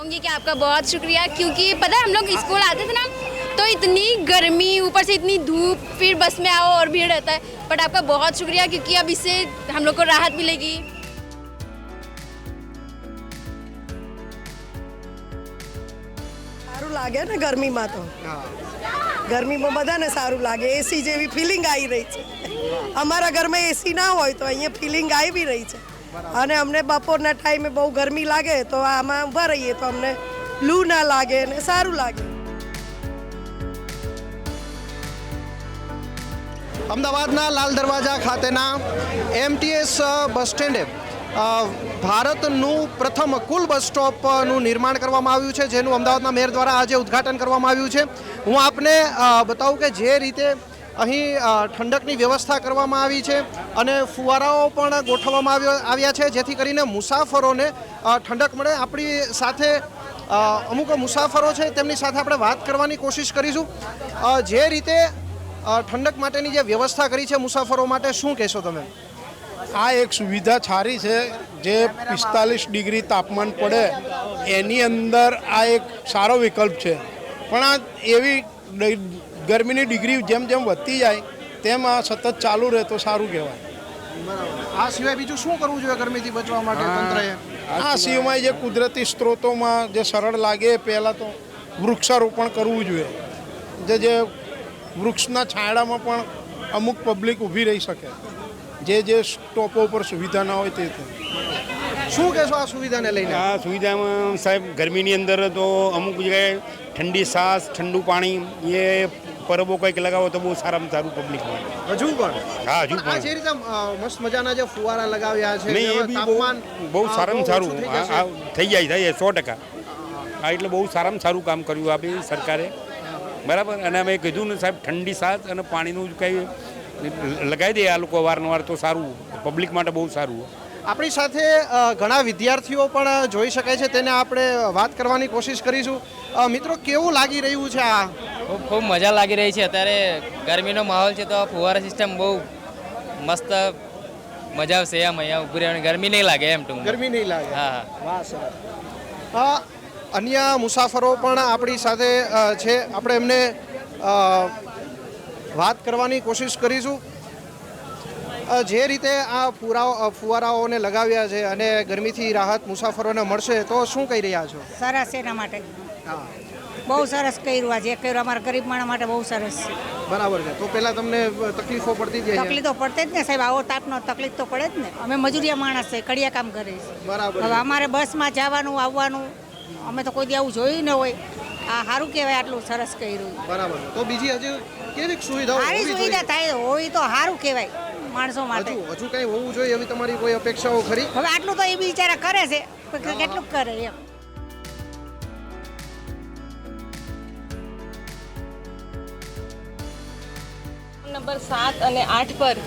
कहूँगी कि आपका बहुत शुक्रिया क्योंकि पता है हम लोग स्कूल आते थे ना तो इतनी गर्मी ऊपर से इतनी धूप फिर बस में आओ और भीड़ रहता है बट आपका बहुत शुक्रिया क्योंकि अब इससे हम लोग को राहत मिलेगी સારું લાગે ને ગરમીમાં તો ગરમીમાં બધાને સારું લાગે એસી જેવી ફિલિંગ આવી રહી છે અમારા ઘરમાં એસી ના હોય તો અહીંયા ફિલિંગ આવી રહી છે અને અમને બપોરના ટાઈમે બહુ ગરમી લાગે તો આમાં ઊભા રહીએ તો અમને લૂ ના લાગે અને સારું લાગે. અમદાવાદના લાલ દરવાજા ખાતેના એમટીએસ બસ સ્ટેન્ડે ભારતનું પ્રથમ કુલ બસ સ્ટોપનું નિર્માણ કરવામાં આવ્યું છે જેનું અમદાવાદના મેયર દ્વારા આજે ઉદ્ઘાટન કરવામાં આવ્યું છે. હું આપને બતાવું કે જે રીતે અહીં ઠંડકની વ્યવસ્થા કરવામાં આવી છે અને ફુવારાઓ પણ ગોઠવવામાં આવ્યો છે, જેથી કરીને મુસાફરોને ઠંડક મળે. આપણી સાથે અમુક મુસાફરો છે, તેમની સાથે આપણે વાત કરવાની કોશિશ કરીશું. જે રીતે ઠંડક માટેની જે વ્યવસ્થા કરી છે મુસાફરો માટે, શું કહેશો તમે? આ એક સુવિધા સારી છે, જે પિસ્તાલીસ ડિગ્રી તાપમાન પડે, એની અંદર આ એક સારો વિકલ્પ છે. પણ આ એવી ગરમીની ડિગ્રી જેમ જેમ વધતી જાય તેમ આ સતત ચાલુ રહે તો સારું કહેવાય. આ સિવાય બીજું શું કરવું જોઈએ ગરમીથી બચવા માટે તંત્રએ? આ સિવાય. જે કુદરતી સ્ત્રોતોમાં જે સરળ લાગે એ પહેલાં તો વૃક્ષારોપણ કરવું જોઈએ. જે જે વૃક્ષના છાંયડામાં પણ અમુક પબ્લિક ઊભી રહી શકે. જે જે સ્ટોપો ઉપર સુવિધા ના હોય તે તે. શું કહેશો આ સુવિધાને લઈને? આ સુવિધામાં સાહેબ ગરમીની અંદર તો અમુક જગ્યાએ ઠંડી સાસ ઠંડુ પાણી એ પરબો કંઈક લગાવો તો બહુ સારામાં સારું પબ્લિક માટે હજુ પણ? હા હજુ જે પણ રીતે મસ્ત મજાના જે ફુવારા લગાવ્યા છે નહીં એ બી બહુ બહુ સારામાં સારું. થઈ જાય થઈ જાય સો ટકા. હા એટલે બહુ સારામાં સારું કામ કર્યું આપી સરકારે. બરાબર? અને અમે કીધું ને સાહેબ ઠંડી સાત અને પાણીનું કંઈ લગાવી દે આ લોકો વારંવાર તો સારું. પબ્લિક માટે બહુ સારું. આપણી સાથે ઘણા વિદ્યાર્થીઓ પણ જોઈ શકાય છે તેને આપણે વાત કરવાની કોશિશ કરીશું. મિત્રો કેવું લાગી રહ્યું છે આ? ખૂબ ખૂબ મજા લાગી રહી છે. અત્યારે ગરમીનો માહોલ છે તો ફુવારા સિસ્ટમ બહુ મસ્ત મજા આવશે એમ. અહીંયા ઊભી રહેવાની ગરમી નહીં લાગે એમ ટૂંક ગરમી નહીં લાગે. હા વાહ સર. અન્ય મુસાફરો પણ આપણી સાથે છે. આપણે એમને વાત કરવાની કોશિશ કરીશું. જે રીતે આ ફુરાઓ ફુવારાઓને લગાવ્યા છે અને ગરમીથી રાહત મુસાફરોને મળશે તો શું કહી રહ્યા છો? સરસ એના માટે. બહુ સરસ કર્યું આજે કર્યું અમારા ગરીબ માણસ માટે બહુ સરસ છે. બરાબર છે. તો પહેલાં તમને તકલીફો પડતી હતી તકલીફ તો પડતી જ ને સાહેબ આવો તાપનો તકલીફ તો પડે જ ને. અમે મજૂરિયા માણસ છે કડિયા કામ કરે છે. બરાબર હવે અમારે બસમાં જવાનું આવવાનું અમે તો કોઈ દી આવું જોયું ન હોય. આ સારું કહેવાય આટલું સરસ કર્યું. બરાબર. તો બીજી હજુ કેવી સુવિધા સારી સુવિધા થાય હોય તો સારું કહેવાય માણસો માટે. હજુ હજુ કઈ હોવું જોઈએ એવી તમારી કોઈ અપેક્ષાઓ ખરી? હવે આટલું તો એ બિચારા કરે છે કેટલું કરે એમ. નંબર સાત અને આઠ પર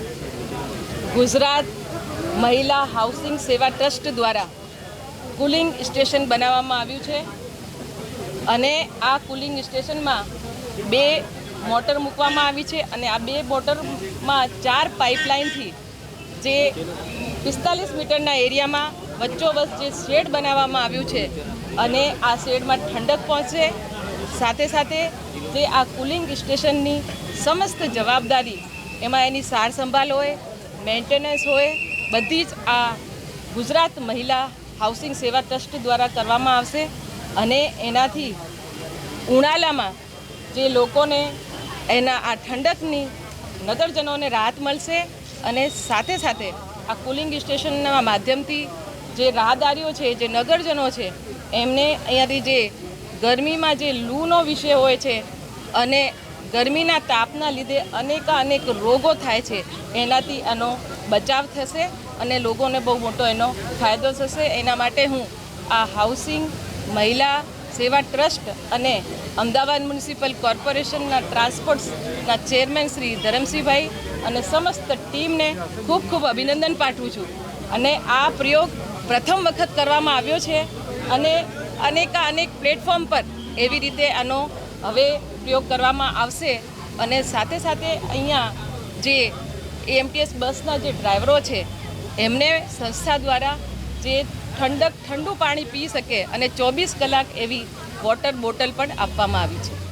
ગુજરાત મહિલા હાઉસિંગ સેવા ટ્રસ્ટ દ્વારા કુલિંગ સ્ટેશન બનાવવામાં આવ્યું છે. અને આ કુલિંગ સ્ટેશનમાં બે મોટર મૂકવામાં આવી છે અને આ બે મોટરમાં ચાર પાઇપલાઇનથી જે પિસ્તાલીસ મીટરના એરિયામાં વચ્ચોવચ્ચ જે શેડ બનાવવામાં આવ્યું છે અને આ શેડમાં ઠંડક પહોંચે. સાથે સાથે જે આ કુલિંગ સ્ટેશનની સમસ્ત જવાબદારી એમાં એની સાર સંભાળ હોય, મેન્ટેનન્સ હોય, બધી જ આ ગુજરાત મહિલા હાઉસિંગ સેવા ટ્રસ્ટ દ્વારા કરવામાં આવશે. અને એનાથી ઉનાળામાં જે લોકોને એના આ ઠંડકની નગરજનોને રાહત મળશે અને સાથે સાથે આ કુલિંગ સ્ટેશનના માધ્યમથી જે રાહદારીઓ છે, જે નગરજનો છે, એમને અહીંયાથી જે ગરમીમાં જે લૂનો વિષય હોય છે અને ગરમીના તાપના લીધે અનેકા અનેક રોગો થાય છે, એનાથી આનો બચાવ થશે અને લોકોને બહુ મોટો એનો ફાયદો થશે. એના માટે હું આ હાઉસિંગ મહિલા સેવા ટ્રસ્ટ અને અમદાવાદ મ્યુનિસિપલ કોર્પોરેશનના ટ્રાન્સપોર્ટના ચેરમેન શ્રી ધરમસિંહભાઈ અને સમસ્ત ટીમને ખૂબ ખૂબ અભિનંદન પાઠવું છું. અને આ પ્રયોગ પ્રથમ વખત કરવામાં આવ્યો છે અને અનેકા અનેક પ્લેટફોર્મ પર એવી રીતે આનો હવે પ્રયોગ કરવામાં આવશે અને સાથે સાથે અહીંયા જે એમટીએસ બસના જે ડ્રાઈવરો છે, એમને સંસ્થા દ્વારા જે ઠંડક ઠંડુ પાણી પી શકે અને ચોવીસ કલાક એવી વોટર બોટલ પણ આપવામાં આવી છે.